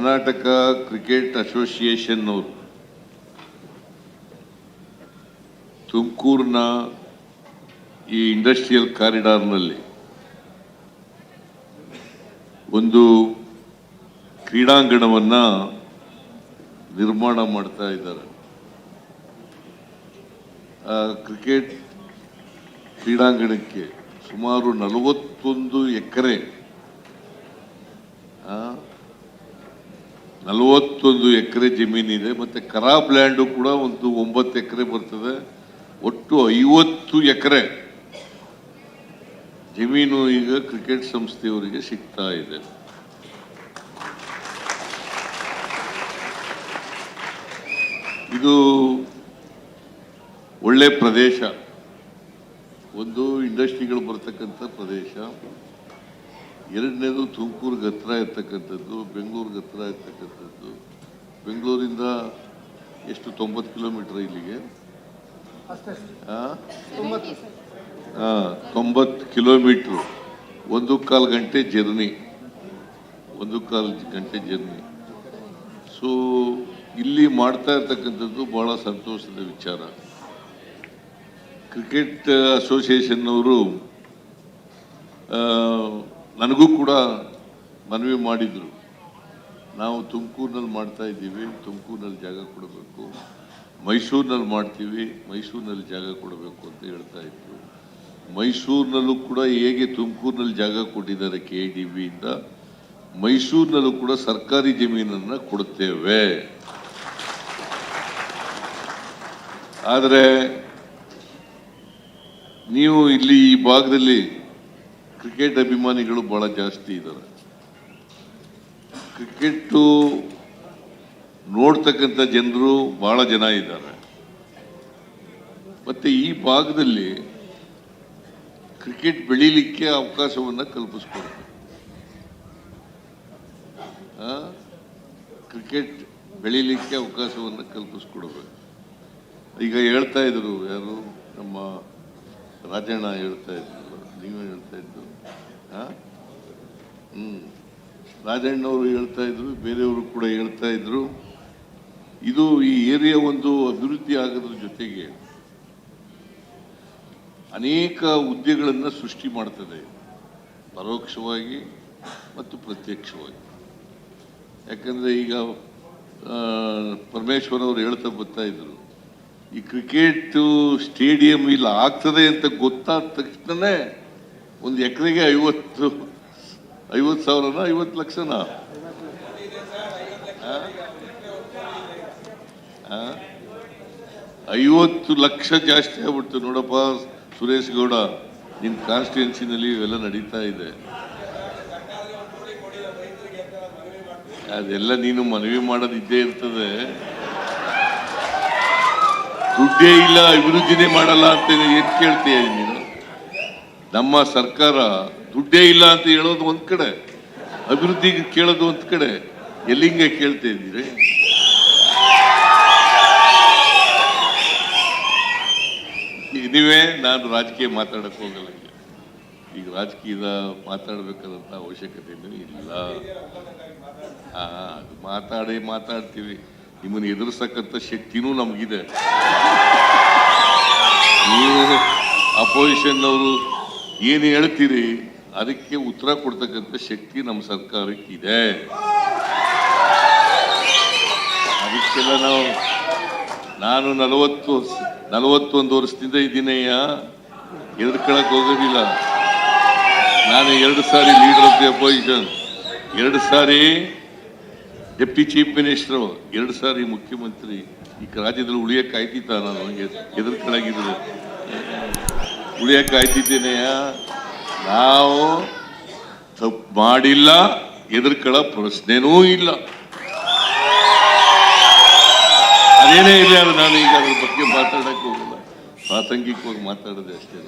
Karnataka cricket association ಅವರು. ತುಮಕೂರಿನ ಈ ಇಂಡಸ್ಟ್ರಿಯಲ್ ಕಾರಿಡಾರ್ನಲ್ಲಿ ಒಂದು ಕ್ರೀಡಾಂಗಣವನ್ನು ನಿರ್ಮಾಣ ಮಾಡ್ತಾ ಇದ್ದಾರೆ. ಕ್ರಿಕೆಟ್ ಕ್ರೀಡಾಂಗಣಕ್ಕೆ ಸುಮಾರು ನಲವತ್ತೊಂದು ಎಕರೆ ನಲವತ್ತೊಂದು ಎಕರೆ ಜಮೀನಿದೆ ಮತ್ತು ಖರಾಬ್ ಲ್ಯಾಂಡು ಕೂಡ ಒಂದು ಒಂಬತ್ತು ಎಕರೆ ಬರ್ತದೆ. ಒಟ್ಟು ಐವತ್ತು ಎಕರೆ ಜಮೀನು ಈಗ ಕ್ರಿಕೆಟ್ ಸಂಸ್ಥೆಯವರಿಗೆ ಸಿಗ್ತಾ ಇದೆ. ಇದು ಒಳ್ಳೆ ಪ್ರದೇಶ. ಒಂದು ಇಂಡಸ್ಟ್ರಿಗಳು ಬರ್ತಕ್ಕಂಥ ಪ್ರದೇಶ. ಎರಡನೇದು ತುಮಕೂರಿಗೆ ಹತ್ರ ಇರ್ತಕ್ಕಂಥದ್ದು ಬೆಂಗಳೂರಿಗೆ ಹತ್ರ ಇರ್ತಕ್ಕಂಥದ್ದು. ಬೆಂಗಳೂರಿಂದ ಎಷ್ಟು, ತೊಂಬತ್ತು ಕಿಲೋಮೀಟರ್ ಇಲ್ಲಿಗೆ? ಹಾಂ ತೊಂಬತ್ತು ಕಿಲೋಮೀಟ್ರು. ಒಂದು ಕಾಲು ಗಂಟೆ ಜರ್ನಿ. ಒಂದು ಕಾಲು ಗಂಟೆ ಜರ್ನಿ. ಸೊ ಇಲ್ಲಿ ಮಾಡ್ತಾ ಇರ್ತಕ್ಕಂಥದ್ದು ಭಾಳ ಸಂತೋಷದ ವಿಚಾರ. ಕ್ರಿಕೆಟ್ ಅಸೋಸಿಯೇಷನ್ ಅವರು ನನಗೂ ಕೂಡ ಮನವಿ ಮಾಡಿದರು. ನಾವು ತುಮಕೂರಿನಲ್ಲಿ ಮಾಡ್ತಾ ಇದ್ದೀವಿ, ತುಮಕೂರಿನಲ್ಲಿ ಜಾಗ ಕೊಡಬೇಕು, ಮೈಸೂರಿನಲ್ಲಿ ಮಾಡ್ತೀವಿ, ಮೈಸೂರಿನಲ್ಲಿ ಜಾಗ ಕೊಡಬೇಕು ಅಂತ ಹೇಳ್ತಾ ಇದ್ರು. ಮೈಸೂರಿನಲ್ಲೂ ಕೂಡ ಹೇಗೆ ತುಮಕೂರಿನಲ್ಲಿ ಜಾಗ ಕೊಟ್ಟಿದ್ದಾರೆ ಕೆ ಡಿ ಬಿಯಿಂದ, ಮೈಸೂರಿನಲ್ಲೂ ಕೂಡ ಸರ್ಕಾರಿ ಜಮೀನನ್ನು ಕೊಡುತ್ತೇವೆ ಆದರೆ, ನೀವು ಇಲ್ಲಿ ಈ ಭಾಗದಲ್ಲಿ ಕ್ರಿಕೆಟ್ ಅಭಿಮಾನಿಗಳು ಬಹಳ ಜಾಸ್ತಿ ಇದ್ದಾರೆ ಕ್ರಿಕೆಟು ನೋಡ್ತಕ್ಕಂಥ ಜನರು ಬಹಳ ಜನ ಇದ್ದಾರೆ. ಮತ್ತೆ ಈ ಭಾಗದಲ್ಲಿ ಕ್ರಿಕೆಟ್ ಬೆಳೀಲಿಕ್ಕೆ ಅವಕಾಶವನ್ನು ಕಲ್ಪಿಸ್ಕೊಡ್ಬೇಕು. ಆ? ಕ್ರಿಕೆಟ್ ಬೆಳೀಲಿಕ್ಕೆ ಅವಕಾಶವನ್ನು ಕಲ್ಪಿಸ್ಕೊಡ್ಬೇಕು. ಈಗ ಹೇಳ್ತಾ ಇದ್ರು ಯಾರು? ನಮ್ಮ ರಾಜಣ್ಣ ಹೇಳ್ತಾ ಇದ್ರು. ನೀವೇ ಹೇಳ್ತಾ ಇದ್ದು? ಹ್ಮ್. ರಾಜಣ್ಣವರು ಹೇಳ್ತಾ ಇದ್ರು, ಬೇರೆಯವರು ಕೂಡ ಹೇಳ್ತಾ ಇದ್ರು. ಇದು ಈ ಏರಿಯಾ ಒಂದು ಅಭಿವೃದ್ಧಿ ಆಗೋದ್ರ ಜೊತೆಗೆ ಅನೇಕ ಹುದ್ದೆಗಳನ್ನ ಸೃಷ್ಟಿ ಮಾಡ್ತದೆ. ಪರೋಕ್ಷವಾಗಿ ಮತ್ತು ಪ್ರತ್ಯಕ್ಷವಾಗಿ. ಯಾಕಂದ್ರೆ ಈಗ ಪರಮೇಶ್ವರ್ ಅವರು ಹೇಳ್ತಾ ಬರ್ತಾ ಇದ್ರು, ಈ ಕ್ರಿಕೆಟ್ ಸ್ಟೇಡಿಯಂ ಇಲ್ಲ ಆಗ್ತದೆ ಅಂತ ಗೊತ್ತಾದ ತಕ್ಷಣನೇ ಒಂದು ಎಕರೆಗೆ ಐವತ್ತು ಐವತ್ತು ಸಾವಿರನ, ಐವತ್ತು ಲಕ್ಷನ? ಐವತ್ತು ಲಕ್ಷ ಜಾಸ್ತಿ ಆಗ್ಬಿಡ್ತು ನೋಡಪ್ಪ ಸುರೇಶ್ ಗೌಡ. ನಿಮ್ಮ ಕಾನ್ಸ್ಟಿಟ್ಯೂನ್ಸಿನಲ್ಲಿ ಇವೆಲ್ಲ ನಡೀತಾ ಇದೆ. ಅದೆಲ್ಲ ನೀನು ಮನವಿ ಮಾಡೋದು ಇದ್ದೇ ಇರ್ತದೆ. ದುಡ್ಡೇ ಇಲ್ಲ, ಅಭಿವೃದ್ಧಿನೇ ಮಾಡಲ್ಲ ಅಂತ ಏನ್ ಕೇಳ್ತೀಯ ನೀನು? ನಮ್ಮ ಸರ್ಕಾರ ದುಡ್ಡೇ ಇಲ್ಲ ಅಂತ ಹೇಳೋದು ಒಂದು ಕಡೆ ಅಭಿವೃದ್ಧಿಗೆ ಕೇಳೋದು ಒಂದು ಕಡೆ ಎಲ್ಲಿಂಗೆ ಕೇಳ್ತಾ ಇದ್ದೀರಿ? ನೀವೇ ನಾನು ರಾಜಕೀಯ ಮಾತಾಡಕ್ಕೆ ಹೋಗಲ್ಲ ಈಗ. ರಾಜಕೀಯದ ಮಾತಾಡ್ಬೇಕಾದಂತ ಅವಶ್ಯಕತೆ ಇಲ್ಲ. ಅದು ಮಾತಾಡಿ ಮಾತಾಡ್ತೀವಿ. ನಿಮ್ಮನ್ನು ಎದುರಿಸಕ್ಕಂಥ ಶಕ್ತಿನೂ ನಮಗಿದೆ. ನೀವು ಅಪೋಸಿಷನ್ ಅವರು ಏನು ಹೇಳ್ತೀರಿ? ಅದಕ್ಕೆ ಉತ್ತರ ಕೊಡ್ತಕ್ಕಂಥ ಶಕ್ತಿ ನಮ್ಮ ಸರ್ಕಾರಕ್ಕಿದೆ. ಅದಕ್ಕೆಲ್ಲ ನಾವು, ನಾನು ನಲವತ್ತು ನಲವತ್ತೊಂದು ವರ್ಷದಿಂದ ಇದ್ದೀನಯ್ಯ. ಎದುರ್ಕೊಳಕ್ ಹೋಗೋದಿಲ್ಲ. ನಾನು ಎರಡು ಸಾರಿ ಲೀಡರ್ ಆಫ್ ದಿ ಅಪೋಸಿಷನ್, ಎರಡು ಸಾರಿ ಡೆಪ್ಟಿ ಚೀಫ್ ಮಿನಿಸ್ಟರ್, ಎರಡು ಸಾರಿ ಮುಖ್ಯಮಂತ್ರಿ. ಈ ರಾಜ್ಯದಲ್ಲಿ ಉಳಿಯಕ್ಕೆ ಆಯ್ತಿತ್ತ ನಾನು ಎದುರ್ಕೊಳಗಿದ್ರು ಉಳಿಯಕ್ಕೆ ಆಯ್ತಿದ್ದೇನೆಯ ನಾವು ತಪ್ಪು ಮಾಡಿಲ್ಲ ಎದುರ್ಕಳ ಪ್ರಶ್ನೆನೂ ಇಲ್ಲ. ಅದೇನೇ ಇಲ್ಲ ನಾನು ಈಗ ಅದ್ರ ಬಗ್ಗೆ ಮಾತಾಡಕ್ಕೆ ಹೋಗಲ್ಲ. ಪ್ರಾಸಂಗಿಕವಾಗಿ ಮಾತಾಡೋದೆ ಅಷ್ಟೇ